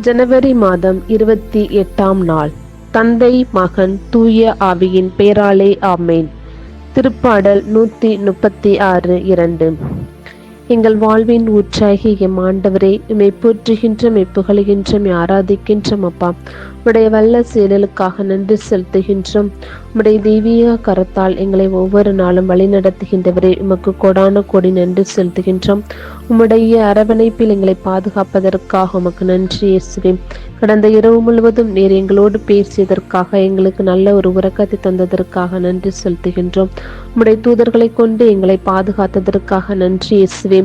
ஜனவரி மாதம் இருபத்தி எட்டாம் நாள். தந்தை மகன் தூய ஆவியின் பேராலே ஆமேன். திருப்பாடல் நூத்தி முப்பத்தி ஆறு இரண்டு. எங்கள் வாழ்வின் ஊற்றாகி எம் ஆண்டவரே இமை போற்றுகின்ற மெப்புகழுகின்ற ஆராதிக்கின்றோம் அப்பா. உடைய வல்ல செயலுக்காக நன்றி செலுத்துகின்றோம். உடைய தெய்வீக கரத்தால் எங்களை ஒவ்வொரு நாளும் வழிநடத்துகின்றவரே உமக்கு கொடான கொடி நன்றி செலுத்துகின்றோம். உம்முடைய அரவணைப்பில் எங்களை பாதுகாப்பதற்காக உமக்கு நன்றி இயேசுவே. கடந்த இரவு முழுவதும் நீர் எங்களோடு பேசியதற்காக எங்களுக்கு நல்ல ஒரு உறக்கத்தை தந்ததற்காக நன்றி செலுத்துகின்றோம். உம்முடைய தூதர்களை கொண்டு எங்களை பாதுகாத்ததற்காக நன்றி இயேசுவே.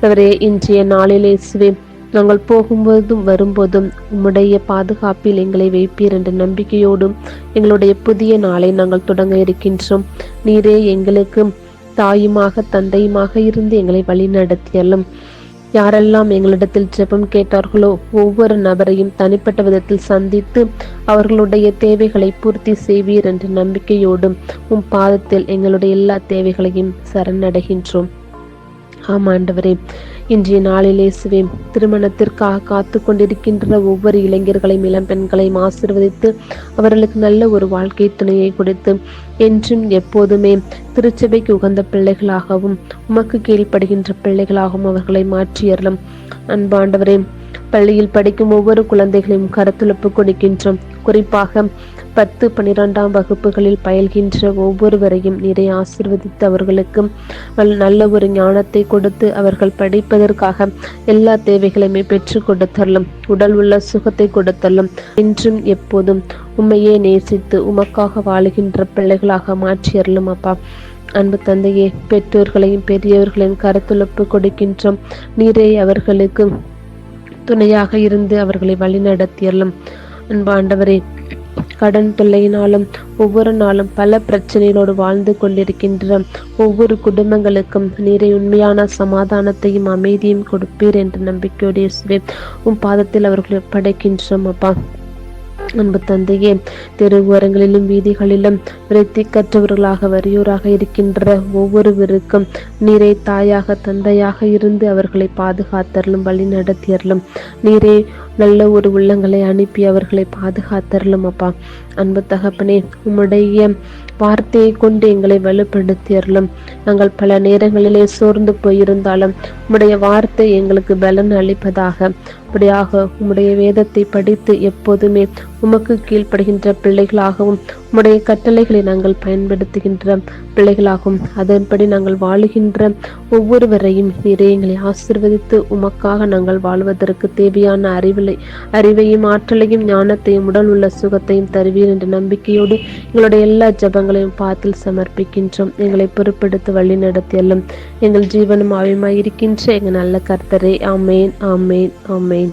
அவரே இன்றைய நாளில் இயேசுவே நாங்கள் போகும்போதும் வரும்போதும் உம்முடைய பாதுகாப்பில் எங்களை வைப்பீர் என்ற நம்பிக்கையோடும் எங்களுடைய புதிய நாளை நாங்கள் தொடங்க இருக்கின்றோம். நீரே எங்களுக்கு தாயுமாக தந்தையுமாக இருந்து எங்களை வழிநடத்தியலும் யாரெல்லாம் எங்களிடத்தில் ஜெபம் கேட்டார்களோ ஒவ்வொரு நபரையும் தனிப்பட்ட விதத்தில் சந்தித்து அவர்களுடைய தேவைகளை பூர்த்தி செய்வீர் என்ற நம்பிக்கையோடும் உம் பாதத்தில் எங்களுடைய எல்லா தேவைகளையும் சரணடைகின்றோம். ஆமாண்டவரே இன்றைய நாளிலே சிவே திருமணத்திற்காக காத்து கொண்டிருக்கின்ற ஒவ்வொரு இளைஞர்களையும் இளம்பெண்களையும் ஆசிர்வதித்து அவர்களுக்கு நல்ல ஒரு வாழ்க்கை துணையை கொடுத்து என்றும் எப்போதுமே திருச்சபைக்கு உகந்த பிள்ளைகளாகவும் உமக்கு கீழ்ப்படுகின்ற பிள்ளைகளாகவும் அவர்களை மாற்றியறலும் அன்பாண்டவரே பள்ளியில் படிக்கும் ஒவ்வொரு குழந்தைகளையும் கருத்துழப்பு கொடுக்கின்றோம். குறிப்பாக பத்து பனிரெண்டாம் வகுப்புகளில் பயில்கின்ற ஒவ்வொருவரையும் நிறைய ஆசிர்வதித்து அவர்களுக்கு நல்ல ஒரு ஞானத்தை கொடுத்து அவர்கள் படிப்பதற்காக எல்லா தேவைகளையுமே பெற்று கொடுத்தரலும் உடல் உள்ள சுகத்தை கொடுத்தரலும் இன்றும் எப்போதும் உண்மையே நேசித்து உமக்காக வாழுகின்ற பிள்ளைகளாக மாற்றியறலும் அப்பா. அன்பு தந்தையே பெற்றோர்களையும் பெரியவர்களையும் கருத்துழப்பு கொடுக்கின்றோம். நீரே அவர்களுக்கு துணையாக இருந்து அவர்களை வழிநடத்தியறலும் அன்பாண்டவரே கடன் தொல்லையினாலும் ஒவ்வொரு நாளும் பல பிரச்சனைகளோடு வாழ்ந்து கொண்டிருக்கின்ற ஒவ்வொரு குடும்பங்களுக்கும் நீரை உண்மையான சமாதானத்தையும் அமைதியும் கொடுப்பீர் என்ற நம்பிக்கையோடு உன் பாதத்தில் அவர்களை படைக்கின்றோம் அப்பா. அன்பு தந்தையே தெருவோரங்களிலும் வீதிகளிலும் விருத்தி கற்றவர்களாக வறியோராக இருக்கின்ற ஒவ்வொருவருக்கும் நீரை தாயாக தந்தையாக இருந்து அவர்களை பாதுகாத்தரலும் வழி நடத்தியறலும் நீரே நல்ல ஒரு உள்ளங்களை அனுப்பி அவர்களை பாதுகாத்தரலும் அப்பா. அன்பு தகப்பனே உம்முடைய வார்த்தையை கொண்டு எங்களை வலுப்படுத்தியறலும் நாங்கள் பல நேரங்களிலே சோர்ந்து போயிருந்தாலும் உம்முடைய வார்த்தை எங்களுக்கு பலன் அளிப்பதாக அப்படியாக உம்முடைய வேதத்தை படித்து எப்போதுமே உமக்கு கீழ்ப்படுகின்ற பிள்ளைகளாகவும் உம்முடைய கட்டளைகளை நாங்கள் பயன்படுத்துகின்ற பிள்ளைகளாகவும் அதன்படி நாங்கள் வாழுகின்ற ஒவ்வொருவரையும் நீரே எங்களை ஆசிர்வதித்து உமக்காக நாங்கள் வாழ்வதற்கு தேவையான அறிவிலை அறிவையும் ஆற்றலையும் ஞானத்தையும் உடல் உள்ள சுகத்தையும் தருவீர் என்ற நம்பிக்கையோடு எங்களுடைய எல்லா ஜபங்களையும் பாத்தில் சமர்ப்பிக்கின்றோம். எங்களை பொறுப்படுத்த வழி நடத்தியல்லும். எங்கள் ஜீவனும் ஆவியமாய் இருக்கின்ற எங்கள் நல்ல கர்த்தரே. ஆமேன் ஆமேன் ஆமேன்.